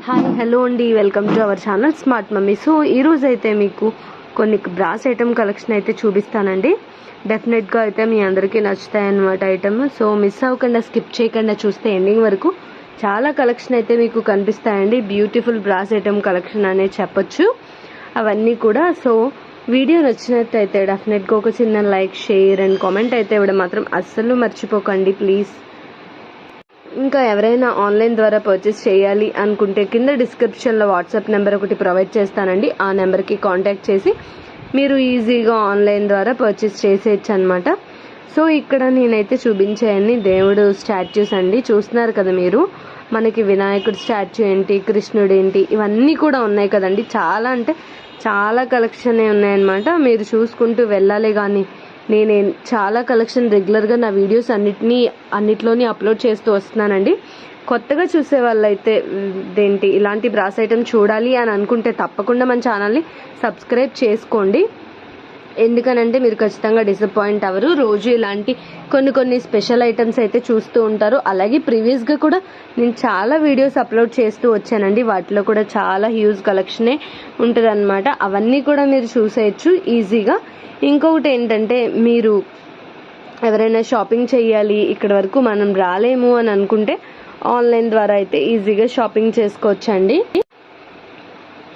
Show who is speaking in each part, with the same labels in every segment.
Speaker 1: Hi hello అండి. Welcome to our channel smart mummy. So ఈరోజు అయితే మీకు కొన్ని బ్రాస్ ఐటమ్ కలెక్షన్ అయితే చూపిస్తానండి. డెఫినెట్గా అయితే మీ అందరికీ నచ్చుతాయి అన్నమాట ఐటమ్. సో మిస్ అవ్వకుండా స్కిప్ చేయకుండా చూస్తే ఎండింగ్ వరకు చాలా కలెక్షన్ అయితే మీకు కనిపిస్తాయండి. బ్యూటిఫుల్ బ్రాస్ ఐటమ్ కలెక్షన్ అనేది చెప్పొచ్చు. అవన్నీ కూడా. సో వీడియో నచ్చినట్టు అయితే డెఫినెట్గా ఒక చిన్న లైక్ షేర్ అండ్ కామెంట్ అయితే ఇవ్వడం మాత్రం అస్సలు మర్చిపోకండి. ప్లీజ్ ఇంకా ఎవరైనా ఆన్లైన్ ద్వారా పర్చేస్ చేయాలి అనుకుంటే కింద డిస్క్రిప్షన్లో వాట్సాప్ నెంబర్ ఒకటి ప్రొవైడ్ చేస్తానండి. ఆ నెంబర్కి కాంటాక్ట్ చేసి మీరు ఈజీగా ఆన్లైన్ ద్వారా పర్చేస్ చేసేయచ్చు అనమాట సో ఇక్కడ నేనైతే చూపించాయని దేవుడు స్టాచ్యూస్ అండి. చూస్తున్నారు కదా మీరు? మనకి వినాయకుడు స్టాచ్యూ ఏంటి కృష్ణుడు ఏంటి ఇవన్నీ కూడా ఉన్నాయి కదండి. చాలా అంటే చాలా కలెక్షన్ ఉన్నాయన్నమాట. మీరు చూసుకుంటూ వెళ్ళాలి కానీ నేను చాలా కలెక్షన్ రెగ్యులర్గా నా వీడియోస్ అన్నిటినీ అన్నిట్లోని అప్లోడ్ చేస్తూ వస్తున్నానండి. కొత్తగా చూసే వాళ్ళైతే దేంటి ఇలాంటి బ్రాస్ ఐటమ్ చూడాలి అని అనుకుంటే తప్పకుండా మన ఛానల్ని సబ్స్క్రైబ్ చేసుకోండి. ఎందుకనంటే మీరు ఖచ్చితంగా డిసప్పాయింట్ అవ్వరు. రోజు ఇలాంటి కొన్ని కొన్ని స్పెషల్ ఐటమ్స్ అయితే చూస్తూ ఉంటారు. అలాగే ప్రీవియస్గా కూడా నేను చాలా వీడియోస్ అప్లోడ్ చేస్తూ వచ్చానండి. వాటిలో కూడా చాలా హ్యూజ్ కలెక్షనే ఉంటుంది అవన్నీ కూడా మీరు చూసేయచ్చు ఈజీగా ఇంకొకటి ఏంటంటే మీరు ఎవరైనా షాపింగ్ చేయాలి ఇక్కడ వరకు మనం రాలేము అని అనుకుంటే ఆన్లైన్ ద్వారా అయితే ఈజీగా షాపింగ్ చేసుకోవచ్చండి.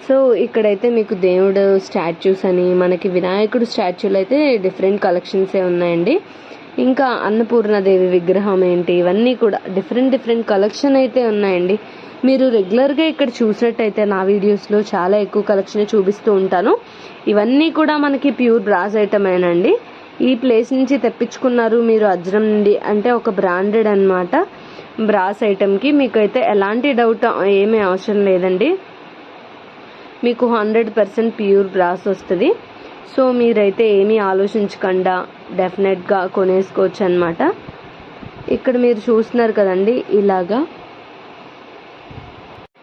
Speaker 1: సో ఇక్కడైతే మీకు దేవుడు స్టాచ్యూస్ అని మనకి వినాయకుడు స్టాచ్యూలు అయితే డిఫరెంట్ కలెక్షన్సే ఉన్నాయండి. ఇంకా అన్నపూర్ణదేవి విగ్రహం ఏంటి ఇవన్నీ కూడా డిఫరెంట్ డిఫరెంట్ కలెక్షన్ అయితే ఉన్నాయండి. మీరు రెగ్యులర్గా ఇక్కడ చూసినట్టయితే నా వీడియోస్లో చాలా ఎక్కువ కలెక్షన్ చూపిస్తూ ఉంటాను. ఇవన్నీ కూడా మనకి ప్యూర్ బ్రాస్ ఐటమేనండి. ఈ ప్లేస్ నుంచి తెప్పించుకున్నారు మీరు అజ్రం నుండి అంటే ఒక బ్రాండెడ్ అనమాట బ్రాస్ ఐటమ్కి మీకు అయితే ఎలాంటి డౌట్ ఏమీ అవసరం లేదండి. మీకు హండ్రెడ్ పర్సెంట్ ప్యూర్ గ్రాస్ వస్తుంది. సో మీరైతే ఏమీ ఆలోచించకుండా డెఫినెట్గా కొనేసుకోవచ్చు అనమాట ఇక్కడ మీరు చూస్తున్నారు కదండి ఇలాగా.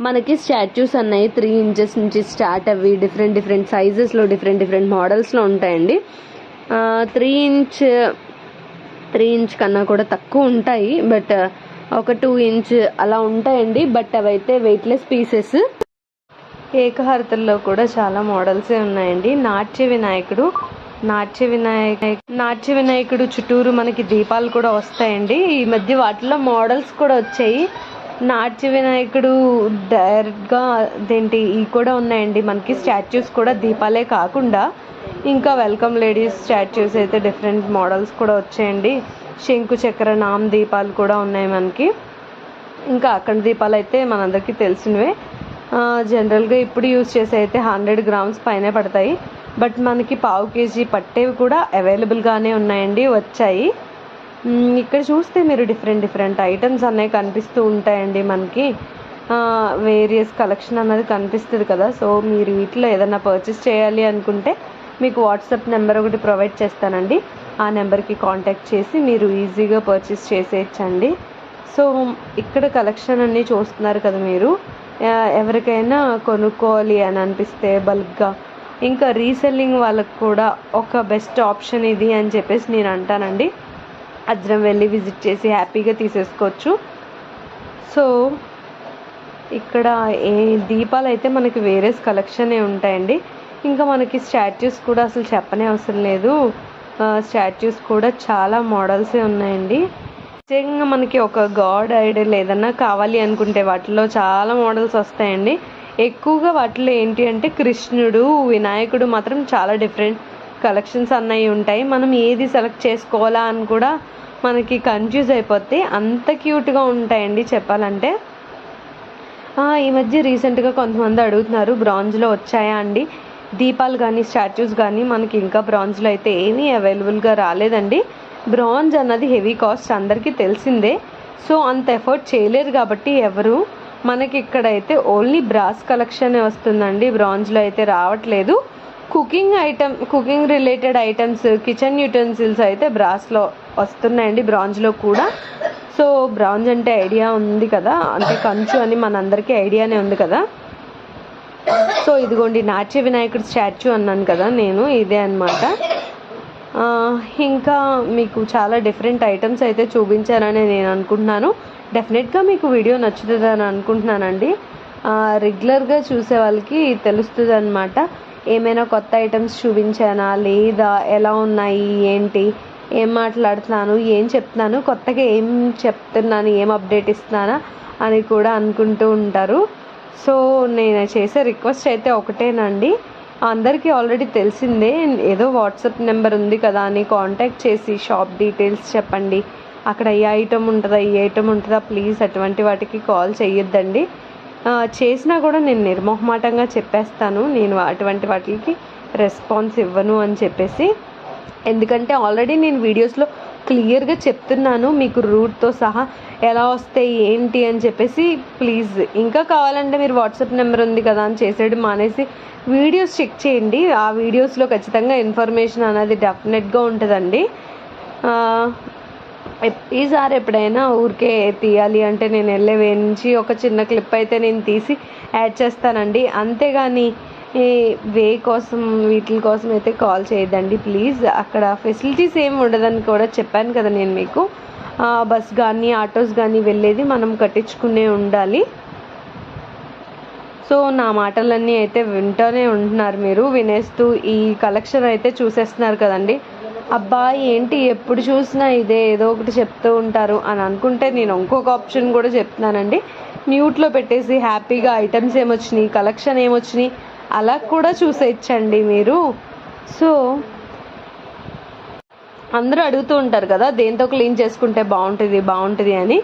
Speaker 1: మనకి స్టాచ్యూస్ అన్నాయి త్రీ ఇంచెస్ నుంచి స్టార్ట్ అవి డిఫరెంట్ డిఫరెంట్ సైజెస్లో డిఫరెంట్ డిఫరెంట్ మోడల్స్లో ఉంటాయండి. త్రీ ఇంచ్ త్రీ ఇంచ్ కన్నా కూడా తక్కువ ఉంటాయి. బట్ ఒక టూ ఇంచ్ అలా ఉంటాయండి. బట్ అవైతే వెయిట్లెస్ పీసెస్. ఏకహారతల్లో కూడా చాలా మోడల్సే ఉన్నాయండి. నాట్య వినాయకుడు నాట్య వినాయక నాట్య వినాయకుడు చుట్టూరు మనకి దీపాలు కూడా వస్తాయండి. ఈ మధ్య వాటిలో మోడల్స్ కూడా వచ్చాయి. నాట్య వినాయకుడు డైరెక్ట్గా అదేంటి ఇవి కూడా ఉన్నాయండి. మనకి స్టాచ్యూస్ కూడా దీపాలే కాకుండా ఇంకా వెల్కమ్ లేడీస్ స్టాచ్యూస్ అయితే డిఫరెంట్ మోడల్స్ కూడా వచ్చాయండి. శంకు చక్ర నామ్ దీపాలు కూడా ఉన్నాయి మనకి. ఇంకా అక్కడ దీపాలు అయితే మనందరికీ తెలిసినవే. జనరల్గా ఇప్పుడు యూజ్ చేసే అయితే హండ్రెడ్ గ్రామ్స్ పైనే పడతాయి. బట్ మనకి పావు కేజీ పట్టేవి కూడా అవైలబుల్గానే ఉన్నాయండి వచ్చాయి. ఇక్కడ చూస్తే మీరు డిఫరెంట్ డిఫరెంట్ ఐటమ్స్ అనేవి కనిపిస్తూ ఉంటాయండి మనకి. వేరియస్ కలెక్షన్ అన్నది కనిపిస్తుంది కదా. సో మీరు వీటిలో ఏదైనా పర్చేస్ చేయాలి అనుకుంటే మీకు వాట్సాప్ నెంబర్ ఒకటి ప్రొవైడ్ చేస్తానండి. ఆ నెంబర్కి కాంటాక్ట్ చేసి మీరు ఈజీగా పర్చేస్ చేసేయచ్చండి. సో ఇక్కడ కలెక్షన్ అన్నీ చూస్తున్నారు కదా మీరు. ఎవరికైనా కొనుక్కోవాలి అని అనిపిస్తే బల్క్గా. ఇంకా రీసెల్లింగ్ వాళ్ళకు కూడా ఒక బెస్ట్ ఆప్షన్ ఇది అని చెప్పేసి నేను అంటానండి. అజ్రం వెళ్ళి విజిట్ చేసి హ్యాపీగా తీసేసుకోవచ్చు. సో ఇక్కడ ఏ దీపాలు అయితే మనకి వేరేస్ కలెక్షనే ఉంటాయండి. ఇంకా మనకి స్టాచ్యూస్ కూడా అసలు చెప్పనే అవసరం లేదు. స్టాచ్యూస్ కూడా చాలా మోడల్సే ఉన్నాయండి. ముఖ్యంగా మనకి ఒక గాడ్ ఐడల్ ఏదన్నా కావాలి అనుకుంటే వాటిలో చాలా మోడల్స్ వస్తాయండి. ఎక్కువగా వాటిలో ఏంటి అంటే కృష్ణుడు వినాయకుడు మాత్రం చాలా డిఫరెంట్ కలెక్షన్స్ అన్నవి ఉంటాయి. మనం ఏది సెలెక్ట్ చేసుకోవాలా అని కూడా మనకి కన్ఫ్యూజ్ అయిపోతే అంత క్యూట్గా ఉంటాయండి చెప్పాలంటే. ఈ మధ్య రీసెంట్గా కొంతమంది అడుగుతున్నారు బ్రాంజ్లో వచ్చాయా అండి? దీపాలు కానీ స్టాచ్యూస్ కానీ మనకి ఇంకా బ్రాంజ్లో అయితే ఏమీ అవైలబుల్గా రాలేదండి. బ్రాంజ్ అన్నది హెవీ కాస్ట్ అందరికీ తెలిసిందే. సో అంత ఎఫర్ట్ చేయలేరు కాబట్టి ఎవరు. మనకి ఇక్కడైతే ఓన్లీ బ్రాస్ కలెక్షనే వస్తుందండి. బ్రాంజ్లో అయితే రావట్లేదు. Cooking item cooking related items kitchen utensils అయితే బ్రాస్లో వస్తున్నాయండి బ్రాంజ్లో కూడా. సో బ్రాంజ్ అంటే ఐడియా ఉంది కదా. అంటే కంచు అని మనందరికీ ఐడియానే ఉంది కదా. సో ఇదిగోండి నాట్య వినాయకుడు స్టాచ్యూ అన్నాను కదా నేను ఇదే అనమాట ఇంకా మీకు చాలా డిఫరెంట్ ఐటమ్స్ అయితే చూపించారని నేను అనుకుంటున్నాను. డెఫినెట్గా మీకు వీడియో నచ్చుతుందని అనుకుంటున్నానండి. రెగ్యులర్గా చూసే వాళ్ళకి తెలుస్తుంది అనమాట ఏమైనా కొత్త ఐటమ్స్ చూపించానా? లేదా ఎలా ఉన్నాయి? ఏంటి? ఏం మాట్లాడుతున్నాను? ఏం చెప్తున్నాను? కొత్తగా ఏం చెప్తున్నాను? ఏం అప్డేట్ ఇస్తున్నానా? అని కూడా అనుకుంటూ ఉంటారు. సో నేను చేసే రిక్వెస్ట్ అయితే ఒకటేనండి. అందరికీ ఆల్రెడీ తెలిసిందే ఏదో వాట్సాప్ నెంబర్ ఉంది కదా అని కాంటాక్ట్ చేసి షాప్ డీటెయిల్స్ చెప్పండి. అక్కడ ఏ ఐటమ్ ఉంటుందా ఏ ఐటమ్ ఉంటుందా ప్లీజ్ అటువంటి వాటికి కాల్ చేయొద్దండి. చేసినా కూడా నేను నిర్మోహమాటంగా చెప్పేస్తాను. నేను అటువంటి వాటికి రెస్పాన్స్ ఇవ్వను అని చెప్పేసి. ఎందుకంటే ఆల్రెడీ నేను వీడియోస్లో క్లియర్గా చెప్తున్నాను మీకు రూట్తో సహా ఎలా వస్తాయి ఏంటి అని చెప్పేసి ప్లీజ్. ఇంకా కావాలంటే మీరు వాట్సాప్ నెంబర్ ఉంది కదా అని చేసేది మానేసి వీడియోస్ చెక్ చేయండి. ఆ వీడియోస్లో ఖచ్చితంగా ఇన్ఫర్మేషన్ అనేది డెఫినెట్గా ఉంటుందండి. ఈసారి ఎప్పుడైనా ఊరికే తీయాలి అంటే నేను వెళ్ళే వేయించి ఒక చిన్న క్లిప్ అయితే నేను తీసి యాడ్ చేస్తానండి. అంతేగాని ఈ వే కోసం వీటి కోసం అయితే కాల్ చేయొద్దండి ప్లీజ్. అక్కడ ఫెసిలిటీస్ ఏమి ఉండదని కూడా చెప్పాను కదా నేను మీకు. బస్ కానీ ఆటోస్ కానీ వెళ్ళేది మనం కట్టించుకునే ఉండాలి. సో నా మాటలన్నీ అయితే వింటూనే ఉంటున్నారు మీరు. వినేస్తూ ఈ కలెక్షన్ అయితే చూసేస్తున్నారు కదండి. అబ్బా ఏంటి? ఎప్పుడు చూసినా ఇదే ఏదో ఒకటి చెప్తూ ఉంటారు అని అనుకుంటే నేను ఇంకొక ఆప్షన్ కూడా చెప్తున్నానండి. మ్యూట్లో పెట్టేసి హ్యాపీగా ఐటమ్స్ ఏమొచ్చినాయి కలెక్షన్ ఏమొచ్చినాయి అలా కూడా చూసేయచ్చండి మీరు. సో అందరూ అడుగుతూ ఉంటారు కదా దేంతో క్లీన్ చేసుకుంటే బాగుంటుంది బాగుంటుంది అని.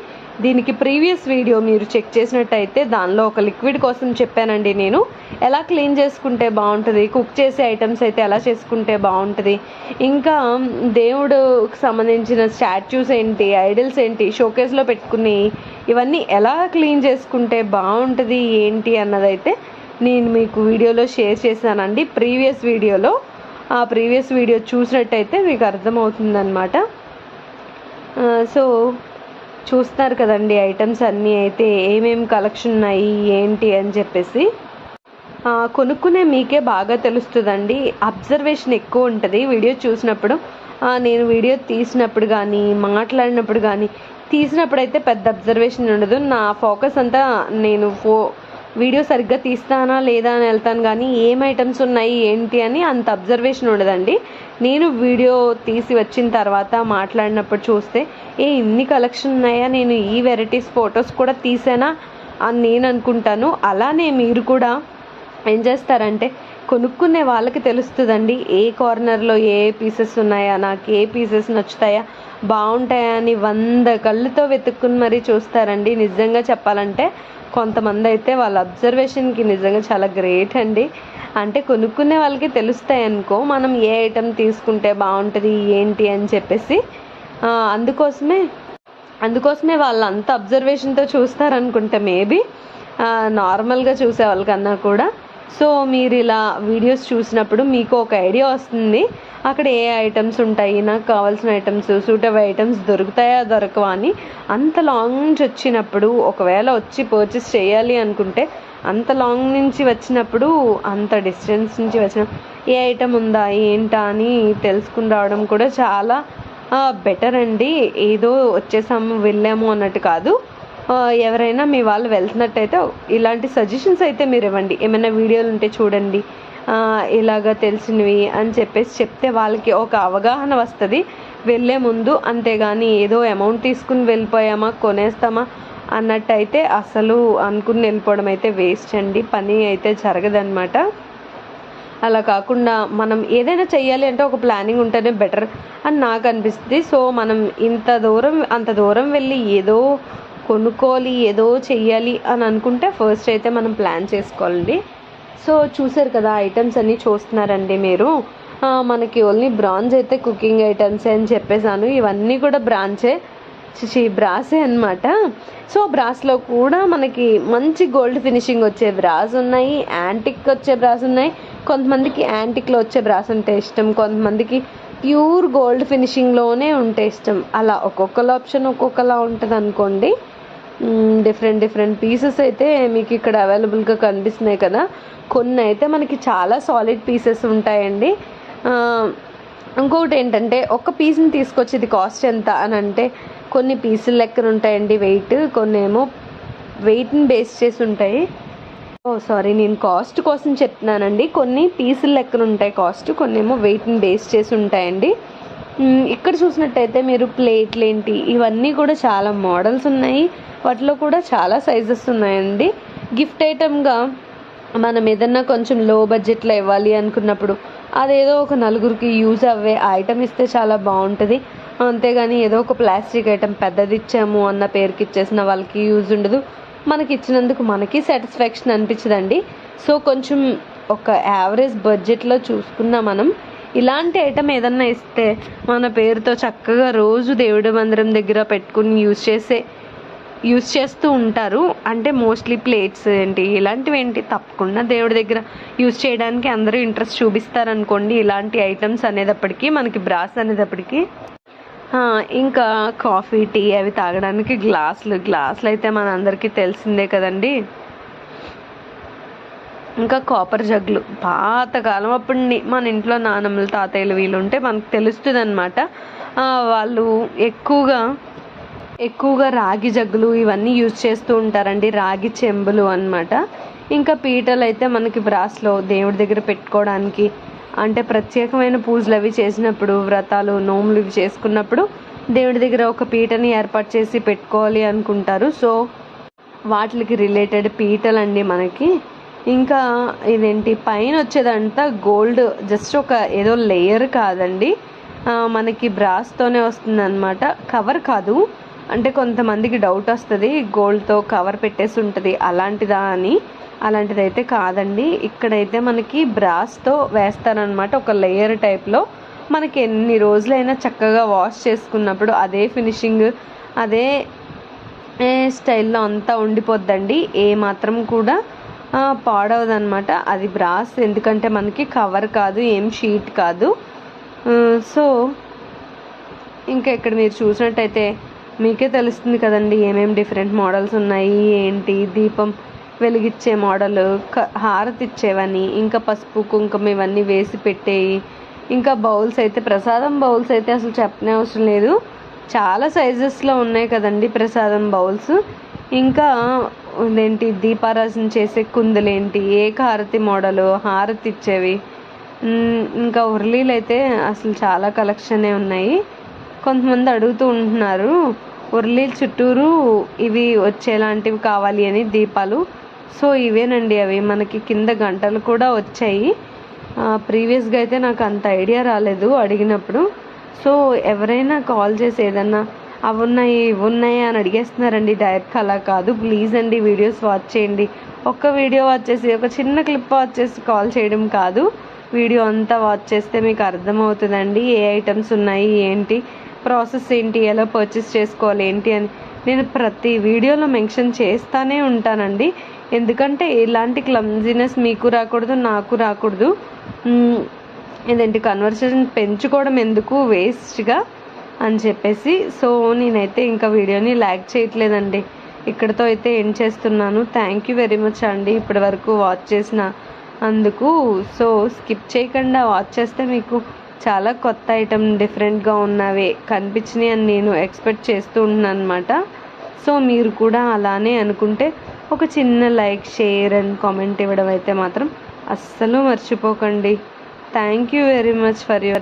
Speaker 1: దీనికి ప్రీవియస్ వీడియో మీరు చెక్ చేసినట్టయితే దానిలో ఒక లిక్విడ్ కోసం చెప్పానండి నేను. ఎలా క్లీన్ చేసుకుంటే బాగుంటుంది కుక్ చేసే ఐటమ్స్ అయితే ఎలా చేసుకుంటే బాగుంటుంది ఇంకా దేవుడుకి సంబంధించిన స్టాచ్యూస్ ఏంటి ఐడల్స్ ఏంటి షోకేస్లో పెట్టుకుని ఇవన్నీ ఎలా క్లీన్ చేసుకుంటే బాగుంటుంది ఏంటి అన్నదైతే నేను మీకు వీడియోలో షేర్ చేశానండి. ప్రీవియస్ వీడియోలో. ఆ ప్రీవియస్ వీడియో చూసినట్టయితే మీకు అర్థమవుతుందన్నమాట. సో చూస్తున్నారు కదండి ఐటమ్స్ అన్నీ అయితే ఏమేమి కలెక్షన్ ఉన్నాయి ఏంటి అని చెప్పేసి. కొనుక్కునే మీకే బాగా తెలుస్తుందండి. అబ్జర్వేషన్ ఎక్కువ ఉంటుంది వీడియో చూసినప్పుడు. నేను వీడియో తీసినప్పుడు కానీ మాట్లాడినప్పుడు కానీ తీసినప్పుడు అయితే పెద్ద అబ్జర్వేషన్ ఉండదు. నా ఫోకస్ అంతా నేను ఫో వీడియో సరిగ్గా తీస్తానా లేదా అని వెళ్తాను కానీ ఏం ఐటమ్స్ ఉన్నాయి ఏంటి అని అంత అబ్జర్వేషన్ ఉండదండి. నేను వీడియో తీసి వచ్చిన తర్వాత మాట్లాడినప్పుడు చూస్తే ఏ ఇన్ని కలెక్షన్ ఉన్నాయా? నేను ఈ వెరైటీస్ ఫొటోస్ కూడా తీసానా అని నేను అనుకుంటాను. అలానే మీరు కూడా ఏం చేస్తారంటే కొనుక్కునే వాళ్ళకి తెలుస్తుందండి ఏ కార్నర్లో ఏ పీసెస్ ఉన్నాయా నాకు ఏ పీసెస్ నచ్చుతాయా బాగుంటాయా అని వంద కళ్ళుతో వెతుక్కుని మరీ చూస్తారండి. నిజంగా చెప్పాలంటే కొంతమంది అయితే వాళ్ళ అబ్జర్వేషన్కి నిజంగా చాలా గ్రేట్ అండి. అంటే కొనుక్కునే వాళ్ళకి తెలుస్తాయి అనుకో మనం ఏ ఐటెం తీసుకుంటే బాగుంటుంది ఏంటి అని చెప్పేసి అందుకోసమే అందుకోసమే వాళ్ళు అంత అబ్జర్వేషన్తో చూస్తారనుకుంటే మేబీ నార్మల్గా చూసే వాళ్ళకన్నా కూడా సో మీరు ఇలా వీడియోస్ చూసినప్పుడు మీకు ఒక ఐడియా వస్తుంది. అక్కడ ఏ ఐటమ్స్ ఉంటాయి? నాకు కావాల్సిన ఐటమ్స్ సూటబుల్ ఐటమ్స్ దొరుకుతాయా? దొరకవా అని అంత లాంగ్ నుంచి వచ్చినప్పుడు ఒకవేళ వచ్చి పర్చేస్ చేయాలి అనుకుంటే అంత లాంగ్ నుంచి వచ్చినప్పుడు అంత డిస్టెన్స్ నుంచి వచ్చిన ఏ ఐటమ్ ఉందా? ఏంటా? అని తెలుసుకుని రావడం కూడా చాలా బెటర్ అండి. ఏదో వచ్చేసాము వెళ్ళాము అన్నట్టు కాదు. ఎవరైనా మీ వాళ్ళు వెళ్తున్నట్టయితే ఇలాంటి సజెషన్స్ అయితే మీరు ఇవ్వండి. ఏమైనా వీడియోలు ఉంటే చూడండి. ఇలాగ తెలిసినవి అని చెప్పేసి చెప్తే వాళ్ళకి ఒక అవగాహన వస్తుంది. వెళ్ళే ముందు అంతేగాని ఏదో అమౌంట్ తీసుకుని వెళ్ళిపోయామా కొనేస్తామా అన్నట్టయితే అసలు అనుకుని వెళ్ళిపోవడం అయితే వేస్ట్ అండి. పని అయితే జరగదన్నమాట. అలా కాకుండా మనం ఏదైనా చేయాలి అంటే ఒక ప్లానింగ్ ఉంటేనే బెటర్ అని నాకు అనిపిస్తుంది. సో మనం ఇంత దూరం అంత దూరం వెళ్ళి ఏదో కొనుక్కోవాలి ఏదో చెయ్యాలి అని అనుకుంటే ఫస్ట్ అయితే మనం ప్లాన్ చేసుకోవాలండి. సో చూసారు కదా ఐటమ్స్ అన్నీ చూస్తున్నారండి మీరు. మనకి ఓన్లీ బ్రాంజ్ అయితే కుకింగ్ ఐటమ్స్ అని చెప్పేసాను ఇవన్నీ కూడా బ్రాంచే చిచి బ్రాసే అన్నమాట. సో బ్రాస్లో కూడా మనకి మంచి గోల్డ్ ఫినిషింగ్ వచ్చే బ్రాస్ ఉన్నాయి. యాంటిక్ వచ్చే బ్రాస్ ఉన్నాయి. కొంతమందికి యాంటిక్లో వచ్చే బ్రాస్ అంటే ఇష్టం. కొంతమందికి ప్యూర్ గోల్డ్ ఫినిషింగ్లోనే ఉంటే ఇష్టం. అలా ఒక్కొక్కల ఆప్షన్ ఒక్కొక్కలా ఉంటుంది అనుకోండి డిఫరెంట్ డిఫరెంట్ పీసెస్ అయితే మీకు ఇక్కడ అవైలబుల్గా కనిపిస్తున్నాయి కదా. కొన్ని అయితే మనకి చాలా సాలిడ్ పీసెస్ ఉంటాయండి. ఇంకొకటి ఏంటంటే ఒక పీస్ని తీసుకొచ్చి ఇది కాస్ట్ ఎంత అని అంటే కొన్ని పీసులు లెక్కన ఉంటాయండి వెయిట్ కొన్ని ఏమో వెయిట్ని బేస్ చేసి ఉంటాయి. ఓ సారీ నేను కాస్ట్ కోసం చెప్తున్నానండి. కొన్ని పీసుల లెక్కన ఉంటాయి కాస్ట్ కొన్ని ఏమో వెయిట్ని బేస్ చేసి ఉంటాయండి. ఇక్కడ చూసినట్టయితే మీరు ప్లేట్లు ఏంటి ఇవన్నీ కూడా చాలా మోడల్స్ ఉన్నాయి. వాటిలో కూడా చాలా సైజెస్ ఉన్నాయండి. గిఫ్ట్ ఐటమ్గా మనం ఏదన్నా కొంచెం లో బడ్జెట్లో ఇవ్వాలి అనుకున్నప్పుడు అదేదో ఒక నలుగురికి యూజ్ అవ్వే ఐటమ్ ఇస్తే చాలా బాగుంటుంది. అంతేగాని ఏదో ఒక ప్లాస్టిక్ ఐటమ్ పెద్దది ఇచ్చాము అన్న పేరుకి ఇచ్చేసిన వాళ్ళకి యూజ్ ఉండదు. మనకి ఇచ్చినందుకు మనకి సాటిస్ఫాక్షన్ అనిపించదండి. సో కొంచెం ఒక యావరేజ్ బడ్జెట్లో చూసుకున్నా మనం ఇలాంటి ఐటమ్ ఏదన్నా ఇస్తే మన పేరుతో చక్కగా రోజు దేవుడి మందిరం దగ్గర పెట్టుకుని యూజ్ చేసే యూజ్ చేస్తూ ఉంటారు. అంటే మోస్ట్లీ ప్లేట్స్ ఏంటి ఇలాంటివి ఏంటి? తప్పకుండా దేవుడి దగ్గర యూజ్ చేయడానికి అందరూ ఇంట్రెస్ట్ చూపిస్తారు అనుకోండి ఇలాంటి ఐటమ్స్ అనేటప్పటికీ మనకి బ్రాస్ అనేటప్పటికీ. ఇంకా కాఫీ టీ అవి తాగడానికి గ్లాసులు. గ్లాసులు అయితే మన తెలిసిందే కదండి. ఇంకా కాపర్ జగ్లు. పాతకాలం అప్పుడు మన ఇంట్లో నానమ్మలు తాతయ్యలు వీళ్ళు ఉంటే మనకు తెలుస్తుంది అనమాట వాళ్ళు ఎక్కువగా ఎక్కువగా రాగి జగ్గులు ఇవన్నీ యూజ్ చేస్తూ ఉంటారండి రాగి చెంబులు అనమాట ఇంకా పీటలు అయితే మనకి బ్రాస్లో దేవుడి దగ్గర పెట్టుకోవడానికి అంటే ప్రత్యేకమైన పూజలు అవి చేసినప్పుడు వ్రతాలు నోములు ఇవి చేసుకున్నప్పుడు దేవుడి దగ్గర ఒక పీటని ఏర్పాటు చేసి పెట్టుకోవాలి అనుకుంటారు. సో వాటికి రిలేటెడ్ పీటలు అండి మనకి. ఇంకా ఇదేంటి పైన వచ్చేదంతా గోల్డ్ జస్ట్ ఒక ఏదో లేయర్ కాదండి. మనకి బ్రాస్తోనే వస్తుంది అనమాట కవర్ కాదు. అంటే కొంతమందికి డౌట్ వస్తుంది గోల్డ్తో కవర్ పెట్టేసి ఉంటుంది అలాంటిదా అని. అలాంటిది అయితే కాదండి. ఇక్కడైతే మనకి బ్రాస్తో వేస్తారనమాట ఒక లేయర్ టైప్లో మనకి ఎన్ని రోజులైనా చక్కగా వాష్ చేసుకున్నప్పుడు అదే ఫినిషింగ్ అదే స్టైల్లో అంతా ఉండిపోద్దండి. ఏ మాత్రం కూడా పాడవదనమాట అది బ్రాస్ ఎందుకంటే మనకి కవర్ కాదు ఏం షీట్ కాదు. సో ఇంకా ఇక్కడ మీరు చూసినట్టయితే మీకే తెలుస్తుంది కదండి ఏమేమి డిఫరెంట్ మోడల్స్ ఉన్నాయి ఏంటి దీపం వెలిగించే మోడల్ క హారతి ఇచ్చేవని ఇంకా పసుపు కుంకుమ ఇవన్నీ వేసి పెట్టేవి ఇంకా బౌల్స్ అయితే ప్రసాదం బౌల్స్ అయితే అసలు చెప్పనే అవసరం లేదు. చాలా సైజెస్లో ఉన్నాయి కదండి ప్రసాదం బౌల్స్. ఇంకా ఇదేంటి దీపారాజన చేసే కుందులేంటి ఏకహారతి మోడలు హారతి ఇచ్చేవి. ఇంకా ఉర్లీలు అయితే అసలు చాలా కలెక్షనే ఉన్నాయి. కొంతమంది అడుగుతూ ఉంటున్నారు ఉర్లి చుట్టూరు ఇవి వచ్చేలాంటివి కావాలి అని దీపాలు. సో ఇవేనండి అవి. మనకి కింద గంటలు కూడా వచ్చాయి. ప్రీవియస్గా అయితే నాకు అంత ఐడియా రాలేదు అడిగినప్పుడు. సో ఎవరైనా కాల్ చేసి ఏదన్నా అవి ఉన్నాయి ఇవి ఉన్నాయి అని అడిగేస్తున్నారండి. డైరెక్ట్ అలా కాదు. ప్లీజ్ అండి వీడియోస్ వాచ్ చేయండి. ఒక్క వీడియో వాచ్ చేసి ఒక చిన్న క్లిప్ వాచ్ చేసి కాల్ చేయడం కాదు. వీడియో అంతా వాచ్ చేస్తే మీకు అర్థమవుతుందండి. ఏ ఐటమ్స్ ఉన్నాయి ఏంటి? ప్రాసెస్ ఏంటి ఎలా పర్చేస్ చేసుకోవాలి ఏంటి అని నేను ప్రతి వీడియోలో మెన్షన్ చేస్తానే ఉంటానండి. ఎందుకంటే ఇలాంటి క్లమ్జీనెస్ మీకు రాకూడదు నాకు రాకూడదు. ఇదేంటి కన్వర్సేషన్ పెంచుకోవడం ఎందుకు వేస్ట్గా అని చెప్పేసి. సో నేనైతే ఇంకా వీడియోని ల్యాక్ చేయట్లేదండి. ఇక్కడతో అయితే ఎండ్ చేస్తున్నాను. థ్యాంక్ యూ వెరీ మచ్ అండి ఇప్పటి వరకు వాచ్ చేసిన అందుకు. సో స్కిప్ చేయకుండా వాచ్ చేస్తే మీకు చాలా కొత్త ఐటమ్ డిఫరెంట్గా ఉన్నవి. కనిపించినాయి అని నేను ఎక్స్పెక్ట్ చేస్తూ ఉన్నాను అనమాట సో మీరు కూడా అలానే అనుకుంటే ఒక చిన్న లైక్ షేర్ అండ్ కామెంట్ ఇవ్వడం అయితే మాత్రం అస్సలు మర్చిపోకండి. Thank you very much for your